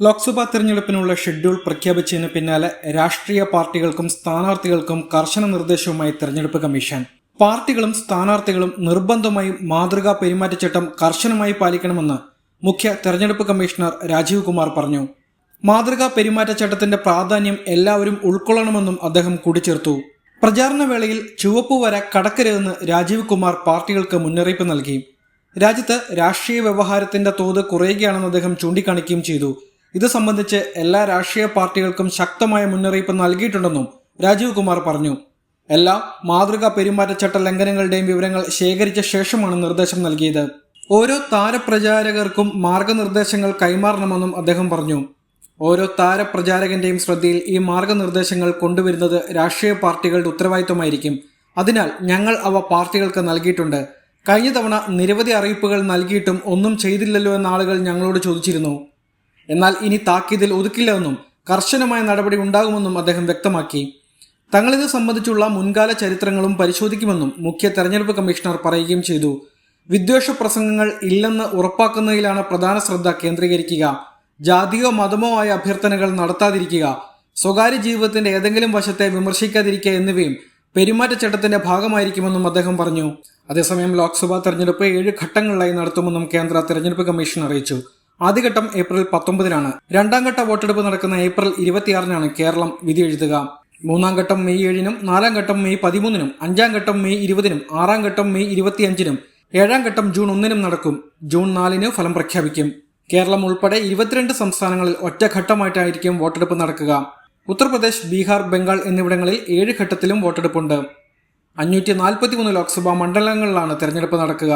ലോക്സഭാ തെരഞ്ഞെടുപ്പിനുള്ള ഷെഡ്യൂൾ പ്രഖ്യാപിച്ചതിന് പിന്നാലെ രാഷ്ട്രീയ പാർട്ടികൾക്കും സ്ഥാനാർത്ഥികൾക്കും കർശന നിർദ്ദേശവുമായി തെരഞ്ഞെടുപ്പ് കമ്മീഷൻ. പാർട്ടികളും സ്ഥാനാർത്ഥികളും നിർബന്ധമായും മാതൃകാ പെരുമാറ്റച്ചട്ടം കർശനമായി പാലിക്കണമെന്ന് മുഖ്യ തെരഞ്ഞെടുപ്പ് കമ്മീഷണർ രാജീവ് കുമാർ പറഞ്ഞു. മാതൃകാ പെരുമാറ്റച്ചട്ടത്തിന്റെ പ്രാധാന്യം എല്ലാവരും ഉൾക്കൊള്ളണമെന്നും അദ്ദേഹം കൂട്ടിച്ചേർത്തു. പ്രചാരണ വേളയിൽ ചുവപ്പ് വര കടക്കരുതെന്ന് രാജീവ് കുമാർ പാർട്ടികൾക്ക് മുന്നറിയിപ്പ് നൽകി. രാജ്യത്ത് രാഷ്ട്രീയ വ്യവഹാരത്തിന്റെ തോത് കുറയുകയാണെന്ന് അദ്ദേഹം ചൂണ്ടിക്കാണിക്കുകയും ചെയ്തു. ഇത് സംബന്ധിച്ച് എല്ലാ രാഷ്ട്രീയ പാർട്ടികൾക്കും ശക്തമായ മുന്നറിയിപ്പ് നൽകിയിട്ടുണ്ടെന്നും രാജീവ് കുമാർ പറഞ്ഞു. എല്ലാ മാതൃകാ പെരുമാറ്റച്ചട്ട ലംഘനങ്ങളുടെയും വിവരങ്ങൾ ശേഖരിച്ച ശേഷമാണ് നിർദ്ദേശം നൽകിയത്. ഓരോ താരപ്രചാരകർക്കും മാർഗനിർദ്ദേശങ്ങൾ കൈമാറണമെന്നും അദ്ദേഹം പറഞ്ഞു. ഓരോ താരപ്രചാരകന്റെയും ശ്രദ്ധയിൽ ഈ മാർഗനിർദ്ദേശങ്ങൾ കൊണ്ടുവരുന്നത് രാഷ്ട്രീയ പാർട്ടികളുടെ ഉത്തരവാദിത്വമായിരിക്കും. അതിനാൽ ഞങ്ങൾ അവ പാർട്ടികൾക്ക് നൽകിയിട്ടുണ്ട്. കഴിഞ്ഞ തവണ നിരവധി അറിയിപ്പുകൾ നൽകിയിട്ടും ഒന്നും ചെയ്തില്ലല്ലോ എന്ന ആളുകൾ ഞങ്ങളോട് ചോദിച്ചിരുന്നു. എന്നാൽ ഇനി താക്കീതിൽ ഒതുക്കില്ലെന്നും കർശനമായ നടപടി ഉണ്ടാകുമെന്നും അദ്ദേഹം വ്യക്തമാക്കി. തങ്ങളിത് സംബന്ധിച്ചുള്ള മുൻകാല ചരിത്രങ്ങളും പരിശോധിക്കുമെന്നും മുഖ്യ തെരഞ്ഞെടുപ്പ് കമ്മീഷണർ പറയുകയും ചെയ്തു. വിദ്വേഷ പ്രസംഗങ്ങൾ ഇല്ലെന്ന് ഉറപ്പാക്കുന്നതിലാണ് പ്രധാന ശ്രദ്ധ കേന്ദ്രീകരിക്കുക. ജാതിയോ മതമോ ആയ അഭ്യർത്ഥനകൾ നടത്താതിരിക്കുക. സ്വകാര്യ ജീവിതത്തിന്റെ ഏതെങ്കിലും വശത്തെ വിമർശിക്കാതിരിക്കുക എന്നിവയും പെരുമാറ്റച്ചട്ടത്തിന്റെ ഭാഗമായിരിക്കുമെന്നും അദ്ദേഹം പറഞ്ഞു. അതേസമയം ലോക്സഭാ തെരഞ്ഞെടുപ്പ് ഏഴ് ഘട്ടങ്ങളിലായി നടത്തുമെന്നും കേന്ദ്ര തെരഞ്ഞെടുപ്പ് കമ്മീഷൻ അറിയിച്ചു. ആദ്യഘട്ടം ഏപ്രിൽ പത്തൊമ്പതിനാണ്. രണ്ടാം ഘട്ട വോട്ടെടുപ്പ് നടക്കുന്ന ഏപ്രിൽ ഇരുപത്തിയാറിനാണ് കേരളം വിധി എഴുതുക. മൂന്നാം ഘട്ടം മെയ് ഏഴിനും നാലാം ഘട്ടം മെയ് പതിമൂന്നിനും അഞ്ചാം ഘട്ടം മെയ് ഇരുപതിനും ആറാം ഘട്ടം മെയ് ഇരുപത്തിയഞ്ചിനും ഏഴാം ഘട്ടം ജൂൺ ഒന്നിനും നടക്കും. ജൂൺ നാലിന് ഫലം പ്രഖ്യാപിക്കും. കേരളം ഉൾപ്പെടെ ഇരുപത്തിരണ്ട് സംസ്ഥാനങ്ങളിൽ ഒറ്റഘട്ടമായിട്ടായിരിക്കും വോട്ടെടുപ്പ് നടക്കുക. ഉത്തർപ്രദേശ് ബീഹാർ ബംഗാൾ എന്നിവിടങ്ങളിൽ ഏഴ് ഘട്ടത്തിലും വോട്ടെടുപ്പുണ്ട്. അഞ്ഞൂറ്റി നാൽപ്പത്തിമൂന്ന് ലോക്സഭാ മണ്ഡലങ്ങളിലാണ് തെരഞ്ഞെടുപ്പ് നടക്കുക.